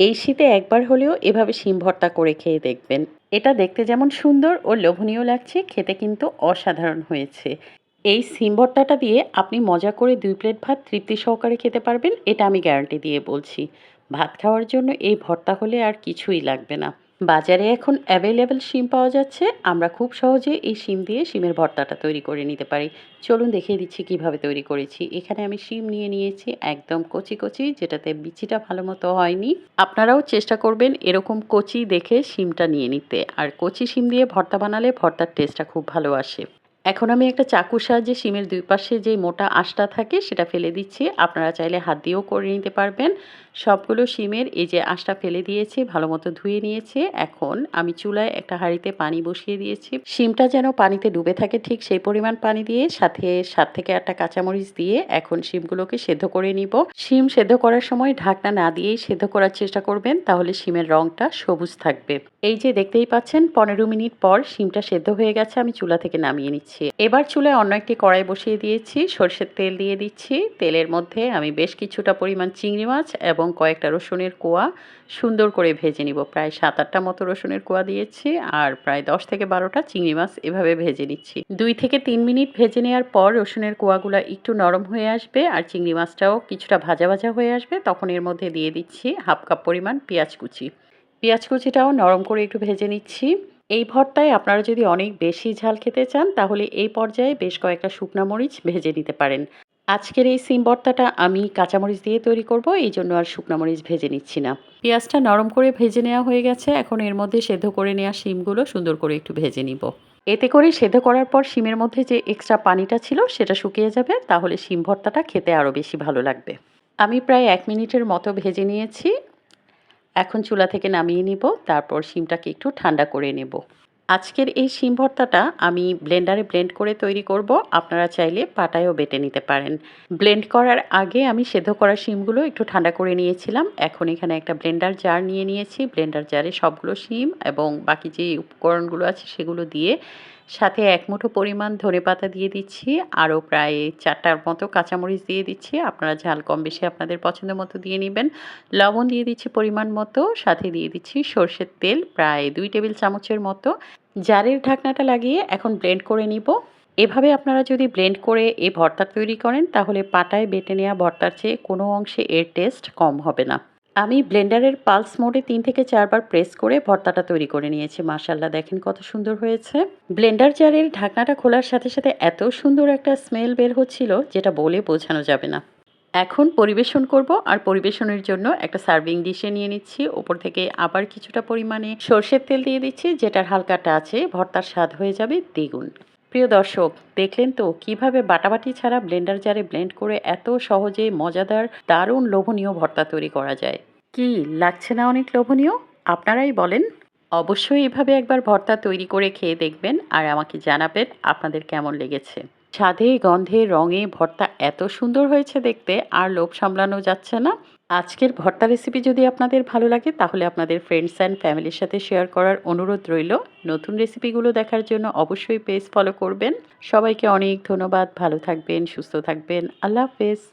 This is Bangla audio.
এই শীতে একবার হলেও এভাবে শিম ভর্তা করে খেয়ে দেখবেন। এটা দেখতে যেমন সুন্দর ও লোভনীয় লাগছে, খেতে কিন্তু অসাধারণ হয়েছে। এই সিম ভর্তাটা দিয়ে আপনি মজা করে দুই প্লেট ভাত তৃপ্তি সহকারে খেতে পারবেন, এটা আমি গ্যারান্টি দিয়ে বলছি। ভাত খাওয়ার জন্য এই ভর্তা হলে আর কিছুই লাগবে না। বাজারে এখন অ্যাভেলেবেল শিম পাওয়া যাচ্ছে। আমরা খুব সহজে এই শিম দিয়ে শিমের ভর্তাটা তৈরি করে নিতে পারি। চলুন দেখিয়ে দিচ্ছি কীভাবে তৈরি করেছি। এখানে আমি শিম নিয়ে নিয়েছি একদম কচি কচি, যেটাতে বিচিটা ভালো মতো হয়নি। আপনারাও চেষ্টা করবেন এরকম কচি দেখে শিমটা নিয়ে নিতে। আর কচি শিম দিয়ে ভর্তা বানালে ভর্তার টেস্টটা খুব ভালো আসে। এখন আমি একটা চাকুর সাহায্যে শিমের দুই পাশে যে মোটা আঁশটা থাকে সেটা ফেলে দিচ্ছি। আপনারা চাইলে হাত দিয়েও করে নিতে পারবেন। সবগুলো শিমের এই যে আঁশটা ফেলে দিয়েছি, ভালো মতো ধুয়ে নিয়েছি। এখন আমি চুলায় একটা হাঁড়িতে পানি বসিয়ে দিয়েছি। শিমটা যেন পানিতে ডুবে থাকে ঠিক সেই পরিমাণ পানি দিয়ে, সাথে সাত থেকে আটটা কাঁচামরিচ দিয়ে এখন শিমগুলোকে সেদ্ধ করে নিব। শিম সেদ্ধ করার সময় ঢাকনা না দিয়েই সেদ্ধ করার চেষ্টা করবেন, তাহলে শিমের রংটা সবুজ থাকবে। এই যে দেখতেই পাচ্ছেন, পনেরো মিনিট পর শিমটা সেদ্ধ হয়ে গেছে, আমি চুলা থেকে নামিয়ে নিচ্ছি। এবার চুলায় অন্য একটি কড়াই বসিয়ে দিয়েছি। সর্ষের তেল দিয়ে দিচ্ছি। তেলের মধ্যে আমি বেশ কিছুটা পরিমাণ চিংড়ি মাছ এবং কয়েকটা রসুনের কোয়া সুন্দর করে ভেজে নিব। প্রায় সাত আটটা মতো রসুনের কোয়া দিয়েছি আর প্রায় দশ থেকে বারোটা চিংড়ি মাছ এভাবে ভেজে নিচ্ছি। দুই থেকে তিন মিনিট ভেজে নেওয়ার পর রসুনের কোয়াগুলো একটু নরম হয়ে আসবে আর চিংড়ি মাছটাও কিছুটা ভাজা ভাজা হয়ে আসবে তখন এর মধ্যে দিয়ে দিচ্ছি হাফ কাপ পরিমাণ পেঁয়াজ কুচি। পেঁয়াজ কুচিটাও নরম করে একটু ভেজে নিচ্ছি। এই ভর্তায় আপনারা যদি অনেক বেশি ঝাল খেতে চান, তাহলে এই পর্যায়ে বেশ কয়েকটা শুকনা মরিচ ভেজে নিতে পারেন। আজকের এই সিম ভর্তাটা আমি কাঁচামরিচ দিয়ে তৈরি করব, এই জন্য আর শুকনা মরিচ ভেজে নিচ্ছি না। পেঁয়াজটা নরম করে ভেজে নেওয়া হয়ে গেছে, এখন এর মধ্যে সেদ্ধ করে নেওয়া শিমগুলো সুন্দর করে একটু ভেজে নিব। এতে করে সেদ্ধ করার পর শিমের মধ্যে যে এক্সট্রা পানিটা ছিল, সেটা শুকিয়ে যাবে, তাহলে শিম ভর্তাটা খেতে আরও বেশি ভালো লাগবে। আমি প্রায় এক মিনিটের মতো ভেজে নিয়েছি এখন চুলা থেকে নামিয়ে নিব, তারপর শিমটাকে একটু ঠান্ডা করে নেব। আজকের এই শিম ভর্তাটা আমি ব্লেন্ডারে ব্লেন্ড করে তৈরি করব, আপনারা চাইলে পাটায়ও বেটে নিতে পারেন। ব্লেন্ড করার আগে আমি সেদ্ধ করা শিমগুলো একটু ঠান্ডা করে নিয়েছিলাম, এখন এখানে একটা ব্লেন্ডার জার নিয়ে নিয়েছি। ব্লেন্ডার জারে সবগুলো শিম এবং বাকি যে উপকরণগুলো আছে সেগুলো দিয়ে সাথে এক মুঠো পরিমাণ ধনে পাতা দিয়ে দিচ্ছি, আরও প্রায় চারটার মতো কাঁচামরিচ দিয়ে দিচ্ছি। আপনারা ঝাল কম বেশি আপনাদের পছন্দ মতো দিয়ে নেবেন। লবণ দিয়ে দিচ্ছি পরিমাণ মতো, সাথে দিয়ে দিচ্ছি সর্ষের তেল, প্রায় দুই টেবিল চামচের মতো। জারের ঢাকনাটা লাগিয়ে এখন ব্লেন্ড করে নিব। এভাবে আপনারা যদি ব্লেন্ড করে এই ভর্তা তৈরি করেন, তাহলে পাটায় বেটে নেওয়া ভর্তার চেয়ে কোনো অংশে এর টেস্ট কম হবে না। আমি ব্লেন্ডারের পালস মোডে তিন থেকে চারবার প্রেস করে ভর্তাটা তৈরি করে নিয়েছি মাশাল্লাহ দেখেন কত সুন্দর হয়েছে। ব্লেন্ডার জারের ঢাকনাটা খোলার সাথে সাথে এত সুন্দর একটা স্মেল বের হচ্ছিল যেটা বলে বোঝানো যাবে না। এখন পরিবেশন করব আর পরিবেশনের জন্য একটা সার্ভিং ডিশে নিয়ে নিচ্ছি। ওপর থেকে আবার কিছুটা পরিমাণে সর্ষের তেল দিয়ে দিচ্ছি, যেটার হালকাটা আছে, ভর্তার স্বাদ হয়ে যাবে দ্বিগুণ। প্রিয় দর্শক, দেখলেন তো কীভাবে বাটাবাটি ছাড়া ব্লেন্ডার জারে ব্লেন্ড করে এত সহজে মজাদার, দারুণ লোভনীয় ভর্তা তৈরি করা যায়? কি লাগছে না অনেক লোভনীয়? আপনারাই বলেন। অবশ্যই এভাবে একবার ভর্তা তৈরি করে খেয়ে দেখবেন আর আমাকে জানাবেন আপনাদের কেমন লেগেছে। স্বাদে, গন্ধে, রঙে ভর্তা এত সুন্দর হয়েছে দেখতে, আর লোভ সামলানো যাচ্ছে না। আজকের ভর্তা রেসিপি যদি আপনাদের ভালো লাগে, তাহলে আপনাদের ফ্রেন্ডস অ্যান্ড ফ্যামিলির সাথে শেয়ার করার অনুরোধ রইল। নতুন রেসিপিগুলো দেখার জন্য অবশ্যই পেজ ফলো করবেন। সবাইকে অনেক ধন্যবাদ। ভালো থাকবেন, সুস্থ থাকবেন। আল্লাহ হাফেজ।